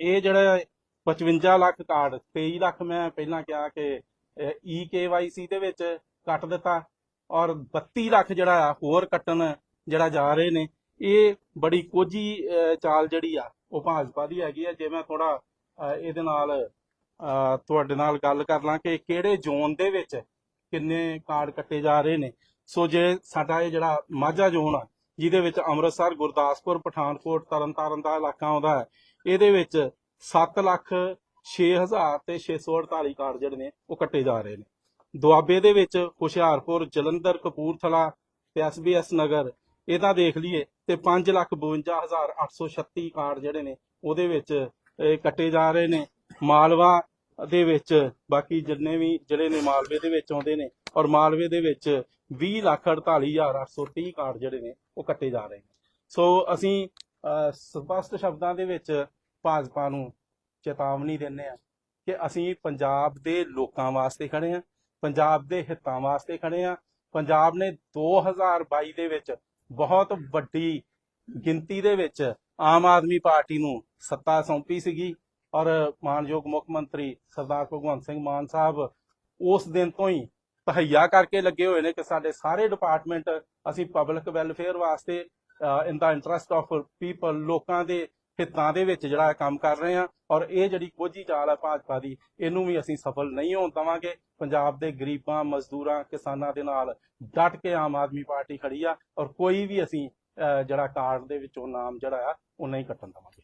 ਇਹ ਜਿਹੜਾ 55 ਲੱਖ ਕਾਰਡ 23 ਲੱਖ ਮੈਂ ਪਹਿਲਾਂ ਕਿਹਾ ਕਿ ਈ ਕੇਵਾਈਸੀ ਦੇ ਵਿੱਚ ਕੱਟ ਦਿੱਤਾ ਔਰ 32 ਲੱਖ ਜਿਹੜਾ ਹੋਰ ਕੱਟਣ ਜਿਹੜਾ ਜਾ ਰਹੇ ਨੇ, ਇਹ ਬੜੀ ਕੋਝੀ ਚਾਲ ਜਿਹੜੀ ਆ, ਉਹ ਭਾਜਪਾ ਦੀ ਹੈਗੀ ਆ। ਜੇ ਮੈਂ ਥੋੜਾ ਇਹਦੇ ਨਾਲ ਤੁਹਾਡੇ ਨਾਲ ਗੱਲ ਕਰ ਲਾਂ ਕਿ ਕਿਹੜੇ ਜ਼ੋਨ ਦੇ ਵਿੱਚ ਕਿੰਨੇ ਕਾਰਡ ਕੱਟੇ ਜਾ ਰਹੇ ਨੇ। ਸੋ ਜੇ ਸਾਡਾ ਇਹ ਜਿਹੜਾ ਮਾਝਾ ਜ਼ੋਨ ਆ ਜਿਹਦੇ ਵਿੱਚ ਅੰਮ੍ਰਿਤਸਰ, ਗੁਰਦਾਸਪੁਰ, ਪਠਾਨਕੋਟ, ਤਰਨਤਾਰਨ ਦਾ ਇਲਾਕਾ ਆਉਂਦਾ ਹੈ। ਇਹਦੇ ਵਿੱਚ 7 ਲੱਖ 6000 ਤੇ 648 ਕਾਰਡ ਜਿਹੜੇ ਨੇ, ਉਹ ਕੱਟੇ ਜਾ ਰਹੇ ਨੇ। ਦੁਆਬੇ ਦੇ ਵਿੱਚ ਹੁਸ਼ਿਆਰਪੁਰ, ਜਲੰਧਰ, ਕਪੂਰਥਲਾ ਤੇ ਐਸਬੀਐਸ ਨਗਰ, ਇਹਦਾ ਦੇਖ ਲਈਏ ਤੇ 5 ਲੱਖ 52836 ਕਾਰਡ ਜਿਹੜੇ ਨੇ, ਉਹਦੇ ਵਿੱਚ ਇਹ ਕੱਟੇ ਜਾ ਰਹੇ ਨੇ। ਮਾਲਵਾ ਦੇ ਵਿੱਚ ਬਾਕੀ ਜਿੰਨੇ ਵੀ ਜਿਹੜੇ ਨੇ, ਮਾਲਵੇ ਦੇ ਵਿੱਚ ਆਉਂਦੇ ਨੇ ਔਰ ਮਾਲਵੇ ਦੇ ਵਿੱਚ 20 ਲੱਖ 48830 ਕਾਰਡ ਜਿਹੜੇ ਨੇ ਉਹ ਕੱਟੇ ਜਾ ਰਹੇ ਨੇ। ਸੋ ਅਸੀਂ ਅਹ, ਸਪਸ਼ਟ ਸ਼ਬਦਾਂ ਦੇ ਵਿੱਚ ਭਾਜਪਾ ਨੂੰ ਚੇਤਾਵਨੀ ਦਿੰਦੇ ਆ ਕਿ ਅਸੀਂ ਪੰਜਾਬ ਦੇ ਲੋਕਾਂ ਵਾਸਤੇ ਖੜੇ ਆ ਪੰਜਾਬ ਦੇ ਹਿੱਤਾਂ ਵਾਸਤੇ ਖੜੇ ਆ ਪੰਜਾਬ ਨੇ 2022 ਦੇ ਵਿੱਚ ਬਹੁਤ ਵੱਡੀ ਗਿਣਤੀ ਦੇ ਵਿੱਚ ਆਮ ਆਦਮੀ ਪਾਰਟੀ ਨੂੰ ਸੱਤਾ ਸੌਂਪੀ ਸੀਗੀ ਔਰ ਮਾਨਯੋਗ ਮੁੱਖ ਮੰਤਰੀ ਸਰਦਾਰ ਭਗਵੰਤ ਸਿੰਘ ਮਾਨ ਸਾਹਿਬ ਉਸ ਦਿਨ ਤੋਂ ਹੀ ਤਹਈਆ ਕਰਕੇ ਲੱਗੇ ਹੋਏ ਨੇ ਕਿ ਸਾਡੇ ਸਾਰੇ ਡਿਪਾਰਟਮੈਂਟ ਅਸੀਂ ਪਬਲਿਕ ਵੈਲਫੇਅਰ ਵਾਸਤੇ in the interest of people ਲੋਕਾਂ ਦੇ ਹਿੱਤਾਂ ਦੇ ਵਿੱਚ ਜਿਹੜਾ ਕੰਮ ਕਰ ਰਹੇ ਆ ਔਰ ਇਹ ਜਿਹੜੀ ਕੋਝੀ ਚਾਲ ਹੈ ਭਾਜਪਾ ਦੀ, ਇਹਨੂੰ ਵੀ ਅਸੀਂ ਸਫਲ ਨਹੀਂ ਹੋਣ ਦਵਾਂਗੇ। ਪੰਜਾਬ ਦੇ ਗਰੀਬਾਂ, ਮਜ਼ਦੂਰਾਂ, ਕਿਸਾਨਾਂ ਦੇ ਨਾਲ ਡਟ ਕੇ ਆਮ ਆਦਮੀ ਪਾਰਟੀ ਖੜੀ ਆ ਔਰ ਕੋਈ ਵੀ ਅਸੀਂ ਜਿਹੜਾ ਕਾਰਡ ਦੇ ਵਿੱਚੋਂ ਨਾਮ ਜਿਹੜਾ ਆ ਉਹ ਨਹੀਂ ਕੱਟਣ ਦਵਾਂਗੇ।